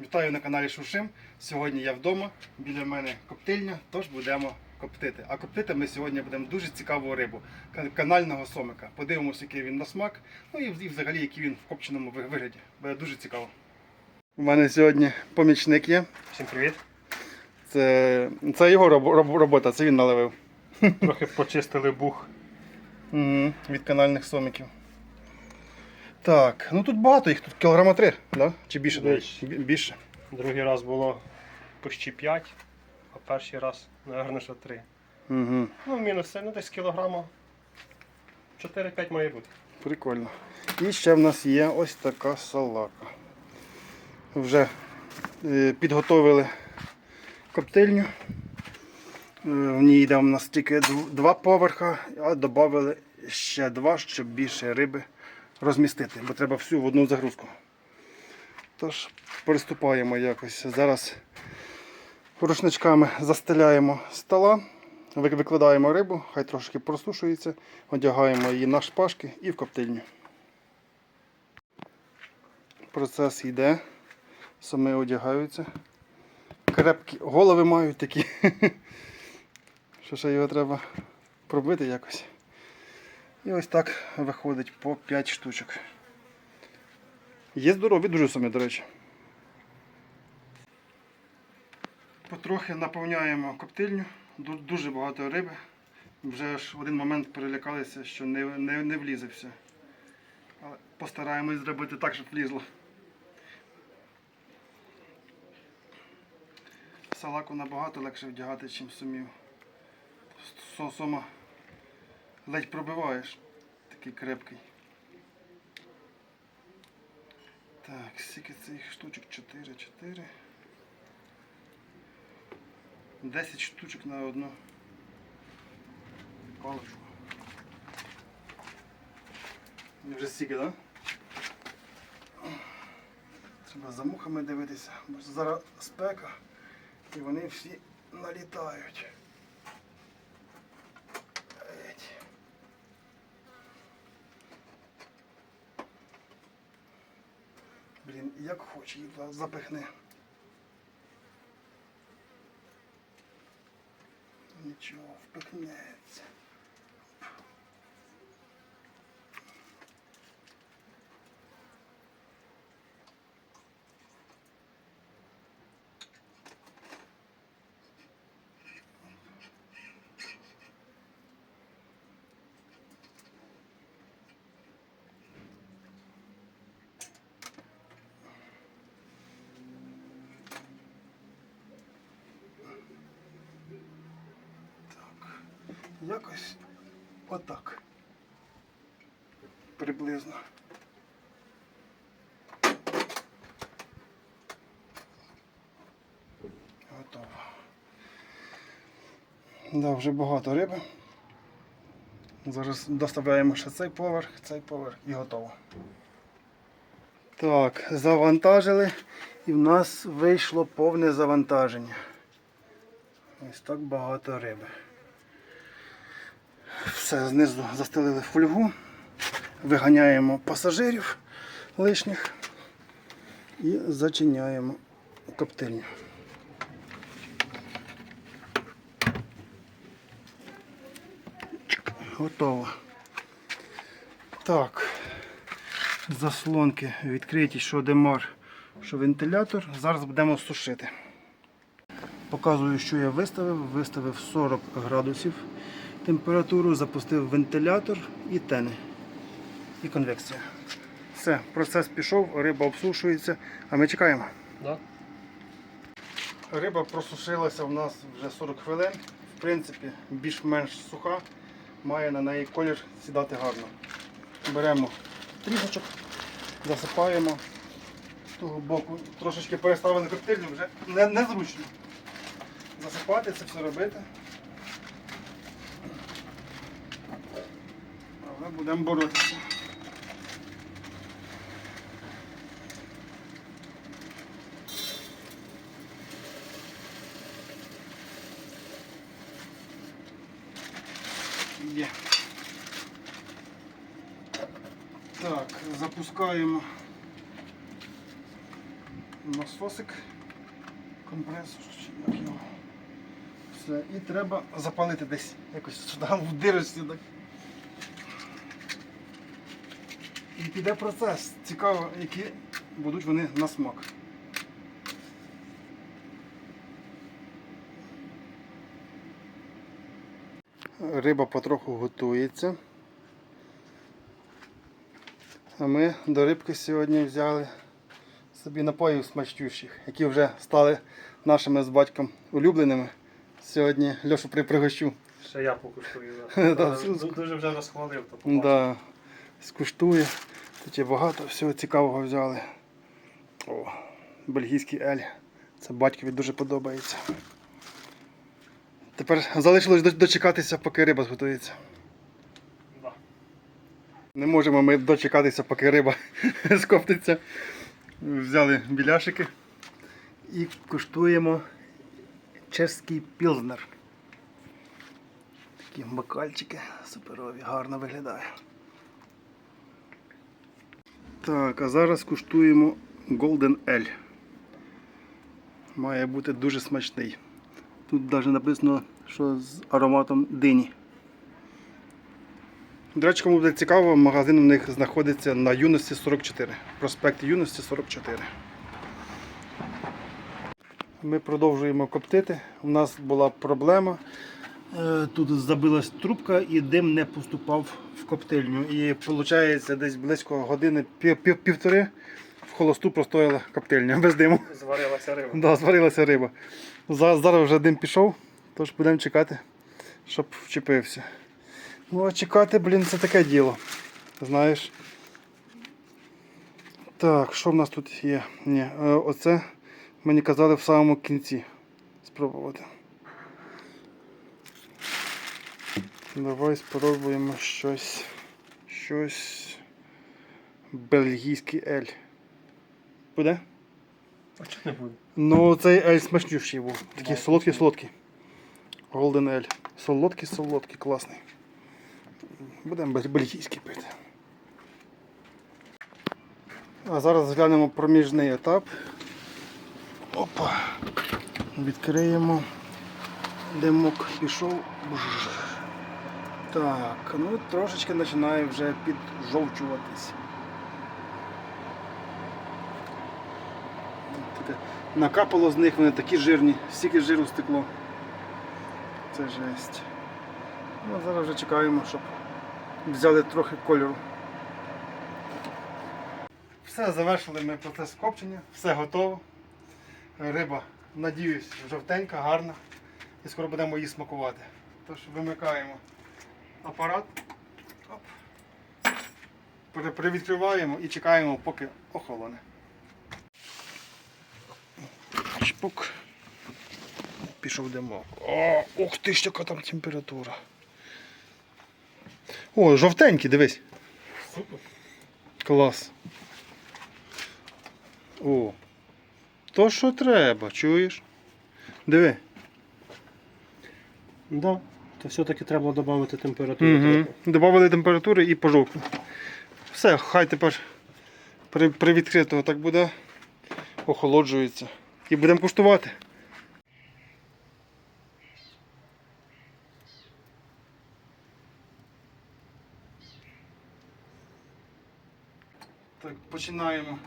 Вітаю на каналі Шушим. Сьогодні я вдома, біля мене коптильня, тож будемо коптити. А коптити ми сьогодні будемо дуже цікаву рибу канального сомика. Подивимося, який він на смак, ну і взагалі який він в копченому вигляді. Буде дуже цікаво. У мене сьогодні помічник є. Всім привіт. Це, це його роб- роб- робота, це він наливив. Трохи почистили бух. Угу, від канальних сомиків. Так, ну тут багато їх, тут кілограма три, да? чи більше? Більше. Більше. Другий раз було почти 5, а перший раз, напевно, що 3. Угу. Ну, мінус це ну, десь кілограма. 4-5 має бути. Прикольно. І ще в нас є ось така салака. Вже е, підготовили коптильню. Е, В ній йде у нас тільки два поверха, а додали ще два, щоб більше риби розмістити, бо треба всю в одну загрузку. Тож, приступаємо якось. Зараз рушничками застеляємо стола, викладаємо рибу, хай трошки просушується, одягаємо її на шпажки і в коптильню. Процес йде, саме одягаються. Крепкі голови мають такі. Що ще його треба пробити якось. І ось так виходить по 5 штучок. Є здорові дуже самі, до речі. Потрохи наповняємо коптильню, дуже багато риби. Вже ж в один момент перелякалися, що не, не, не влізе все. Але постараємось зробити так, щоб влізло. Салаку набагато легше вдягати, ніж сумів. Со- Сома ледь пробиваєш. Такий крепкий. Так, скільки цих штучок? 4, 4. 10 штучок на одну паличку. Вже стільки, так? Треба за мухами дивитися, бо зараз спека і вони всі налітають. Блін, як хоче туди запихне. Нічого, впихнеться. Якось отак. Приблизно. Готово. Да, вже багато риби. Зараз доставляємо ще цей поверх, цей поверх і готово. Так, завантажили і в нас вийшло повне завантаження. Ось так багато риби. Все, знизу застелили фольгу, виганяємо пасажирів лишніх і зачиняємо коптильню. Готово. Так, заслонки відкриті, що демар, що вентилятор. Зараз будемо сушити. Показую, що я виставив. Виставив 40 градусів температуру, запустив вентилятор і тени. І конвекція. Все, процес пішов, риба обсушується, а ми чекаємо. Да? Риба просушилася у нас вже 40 хвилин. В принципі, більш-менш суха, має на неї колір сідати гарно. Беремо трішечок, засипаємо з того боку, трошечки переставили коктейльну, вже не, незручно. Засипати це все робити. Але будемо боротися. Є. Так, запускаємо насосик, компресор, як його. Все. І треба запалити десь якось сюди в дирочці. Так. І піде процес. Цікаво, які будуть вони на смак. Риба потроху готується. А ми до рибки сьогодні взяли собі напоїв смачнющих, які вже стали нашими з батьком улюбленими. Сьогодні Льошу при- пригощу. Ще я покуштую. Дуже вже розхвалив. Да, скуштує. Тут є багато всього цікавого взяли. О, бельгійський ель. Це батькові дуже подобається. Тепер залишилось дочекатися, поки риба зготується. Да. Не можемо ми дочекатися, поки риба скоптиться. Взяли біляшики і куштуємо чеський пілзнер. Такі бокальчики суперові, гарно виглядає. Так, а зараз куштуємо Golden Ale. Має бути дуже смачний. Тут навіть написано, що з ароматом дині. До речі, кому буде цікаво, магазин у них знаходиться на юності 44. Проспект юності 44. Ми продовжуємо коптити. У нас була проблема. Е, Тут забилась трубка і дим не поступав коптильню. І виходить, десь близько години пів- пів- півтори в холосту простояла коптильня без диму. Зварилася риба. Да, зварилася риба. Зараз, зараз вже дим пішов, тож будемо чекати, щоб вчепився. Ну, а чекати, блін, це таке діло. Знаєш. Так, що в нас тут є? Ні, е, оце мені казали в самому кінці спробувати. Давай спробуємо щось. Щось. Бельгійський ель. Буде? А чого не буде? Ну, цей ель смачнющий був. Такий Да, солодкий солодкий. Голден ель. Солодкий солодкий, класний. Будемо бельгійський пити. А зараз глянемо проміжний етап. Опа. Відкриємо. Димок пішов. Так, ну трошечки починає вже піджовчуватись. Накапало з них, вони такі жирні, стільки жиру стекло. Це жесть. Ну, зараз вже чекаємо, щоб взяли трохи кольору. Все, завершили ми процес копчення, все готово. Риба, надіюсь, жовтенька, гарна. І скоро будемо її смакувати. Тож вимикаємо апарат. Оп. Привідкриваємо і чекаємо, поки охолоне. Чпук. Пішов димок. О, ух ти ж, яка там температура. О, жовтенький, дивись. Супер. Клас. О. То що треба, чуєш? Диви. Да. То все-таки треба додати температуру. Угу. Добавили температури і пожовкли. Все, хай тепер при, при відкритого так буде. Охолоджується. І будемо куштувати. Так, починаємо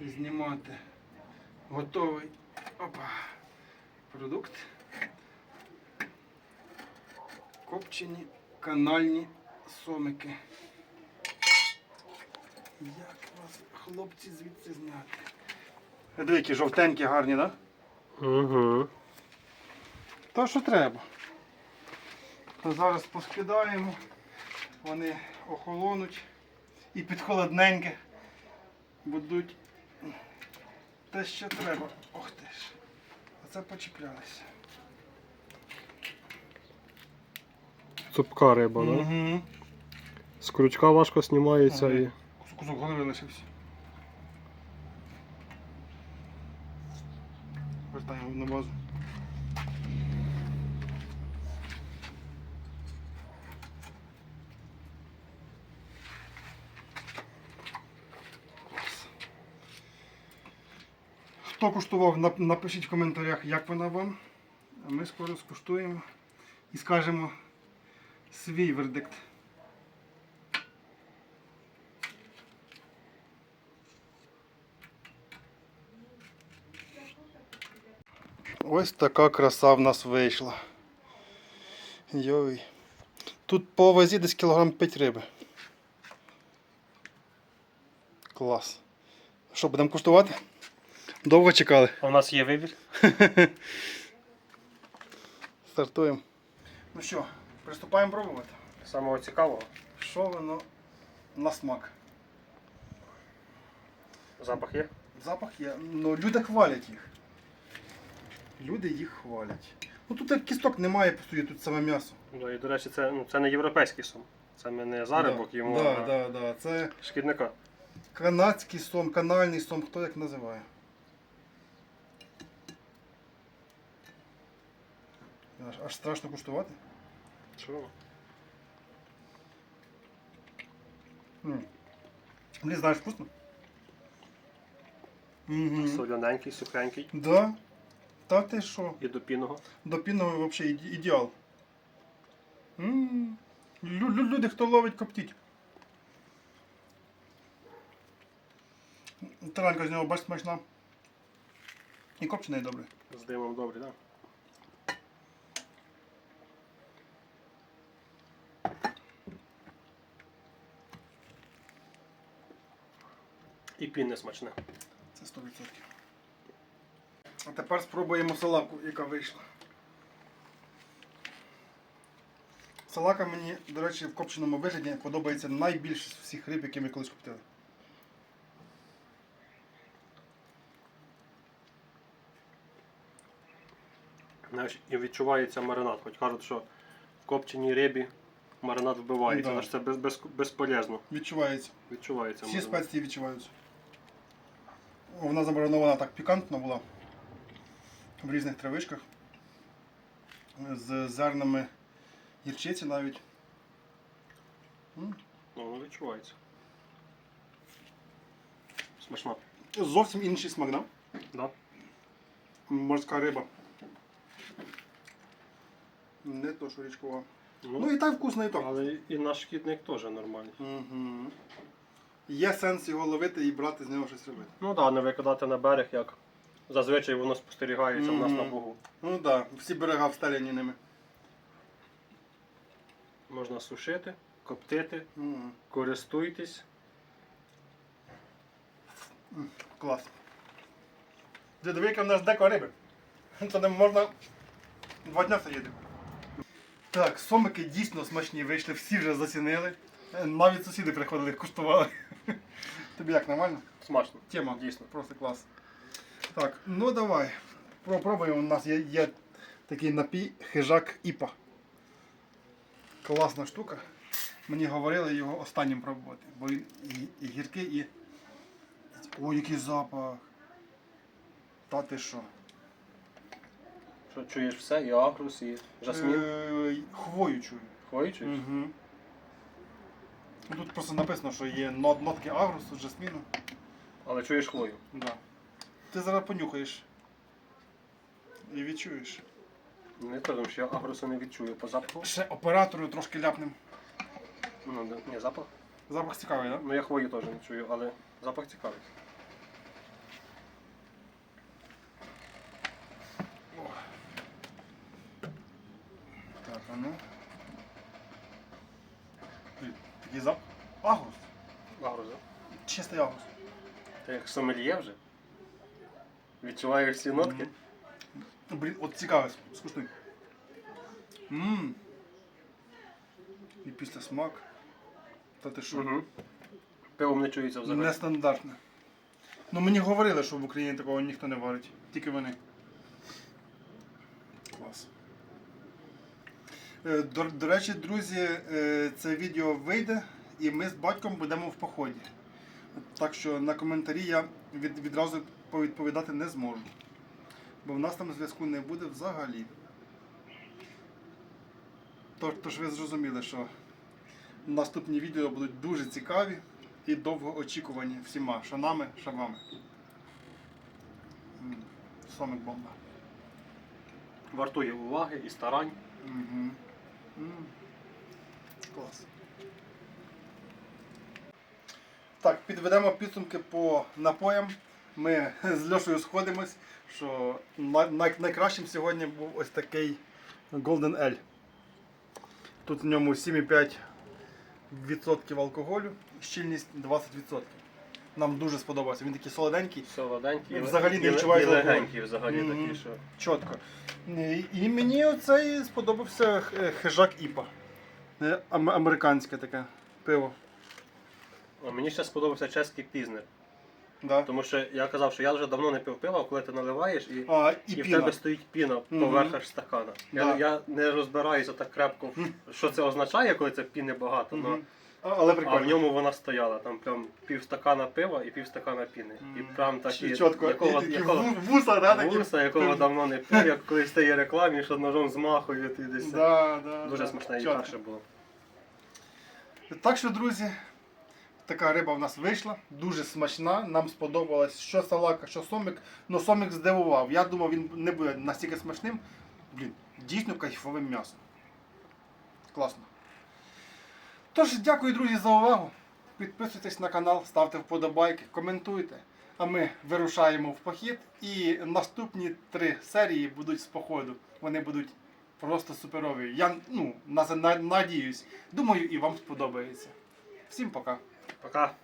знімати готовий опа, продукт. Копчені канальні сомики. Як вас, хлопці, звідси зняти? Диви, які жовтенькі, гарні, так? Да? Угу. То, що треба. То зараз поскидаємо, вони охолонуть і під холодненьке будуть те, що треба. Ох ти ж. Оце почіплялися. Цупка риба, да? Угу. З крючка важко знімається Ага. і. Кусок голови лишився. Вертаємо на базу. Хто куштував, напишіть в коментарях, як вона вам. А ми скоро скуштуємо і скажемо свій вердикт. Ось така краса в нас вийшла. Йой. Тут по вазі десь кілограм 5 риби. Клас. Що, будемо куштувати? Довго чекали. У нас є вибір. Стартуємо. Ну що, приступаємо пробувати. Самого цікавого. Що воно на смак? Запах є. Запах є. Ну, люди хвалять їх. Люди їх хвалять. Ну тут кісток немає, по суті, тут саме м'ясо. Ну, і, до речі, це, ну, це не європейський сум. Це не зарибок да, йому Да, а да, да. Це шкідника. канадський сом, канальний сом, хто як називає. Аж страшно куштувати. Чого? Блін, знаєш, вкусно? Угу. Соляненький, сухенький Да. Та ти що? і до пінного. До пінного взагалі іде- ідеал. М. Лю- лю- Люди, хто ловить, коптіть. Таранька з нього бач смачна. І копчений добре. З димом добре, так? І пінне смачне. Це 100%. А тепер спробуємо салаку, яка вийшла. Салака мені, до речі, в копченому вигляді подобається найбільше з всіх риб, які ми колись коптили. Знаєш, і відчувається маринад. Хоч кажуть, що в копченій рибі маринад вбивається, але це без, без, безполезно. Відчувається. Відчувається Всі маринад. спеції відчуваються. Вона замаринована так пікантно була в різних травишках. З зернами гірчиці навіть. Ну, воно відчувається. Смачно. Зовсім інший смак, да? Да? Морська риба. Не то, що річкова. Ну, Ну і так вкусно, і так. але і наш шкідник теж нормальний. Угу. Є сенс його ловити і брати з нього щось робити. Ну так, не викидати на берег, як зазвичай воно спостерігається в нас на Мгм. богу. Ну так, да, всі берега встелені ними. Можна сушити, коптити, Мгм. користуйтесь. Клас. Ти в нас деко риби. Це не можна два дня сидіти. Так, сомики дійсно смачні вийшли, всі вже зацінили. Е, Навіть сусіди приходили, куштували. Тобі як нормально? Смачно. Тема. Дійсно. Просто клас. Так, ну давай. Попробуємо. У нас є, є такий напій хижак Іпа. Класна штука. Мені говорили його останнім пробувати. Бо він і, і гіркий, і. Ой, який запах. Та ти що? Що чуєш все, і агрус, і жасмін. Е, хвою чую. Хвої чуєш? Угу. Тут просто написано, що є нот, нотки агрусу, жасміну. Але чуєш хвою. Да. Ти зараз понюхаєш. І відчуєш. Не кажу, що я агрусу не відчую по запаху. Ще оператору трошки ляпнем. Ну, не- ні, запах. Запах цікавий, так? Ну я хвою теж не чую, але запах цікавий. Так, а ну. Блін, Такий запах. Агрус. Агрус, так? Чистий агрус. Ти як сомельє вже? Відчуваєш всі нотки? Блін, от цікавий, скуштуй. Ммм. І після смак. Та ти що? Угу. Пивом не чується взагалі. Нестандартне. Ну мені говорили, що в Україні такого ніхто не варить. Тільки вони. Клас. Е, До, до речі, друзі, е, це відео вийде і ми з батьком будемо в поході. Так що на коментарі я від, відразу повідповідати не зможу. Бо в нас там зв'язку не буде взагалі. Тож, тож ви зрозуміли, що наступні відео будуть дуже цікаві і довго очікувані всіма, що нами, що вами. Сомик бомба. Вартує уваги і старань. Угу. Клас. Так, підведемо підсумки по напоям. Ми з Льошею сходимось, що най- най- найкращим сьогодні був ось такий Golden L. Тут в ньому 7,5% алкоголю, щільність 20%. Нам дуже сподобався. Він такий солоденький, Солоденький. Взагалі не відчувається І легенький взагалі такий, що. чітко. І- мені оцей сподобався хижак Іпа. Е, Американське таке пиво. А мені ще сподобався чеський пізнер. Да. Тому що я казав, що я вже давно не пив пива, коли ти наливаєш і, А, і, і в тебе стоїть піна поверх аж стакана. Я, Да. я не розбираюся так крепко, що це означає, коли це піни багато. но- Але А в ньому вона стояла, там прям пів стакана пива і пів стакана піни. І прям такі, Чітко. якого, і, такі якого, ву- вуса, да, такі. вуса, якого давно не пив, як колись в тій рекламі, що ножом змахує ти десь. Да, да, Дуже да. смачне і Чітко. перше було. Так що, друзі, така риба в нас вийшла, дуже смачна. Нам сподобалась що салака, що сомик. Ну сомик здивував. Я думав, він не буде настільки смачним. Блін, дійсно кайфовим м'ясом. Класно. Тож, дякую, друзі, за увагу. Підписуйтесь на канал, ставте вподобайки, коментуйте. А ми вирушаємо в похід. І наступні три серії будуть з походу. Вони будуть просто суперові. Я ну, на- на- надіюсь. Думаю, і вам сподобається. Всім пока. Пока.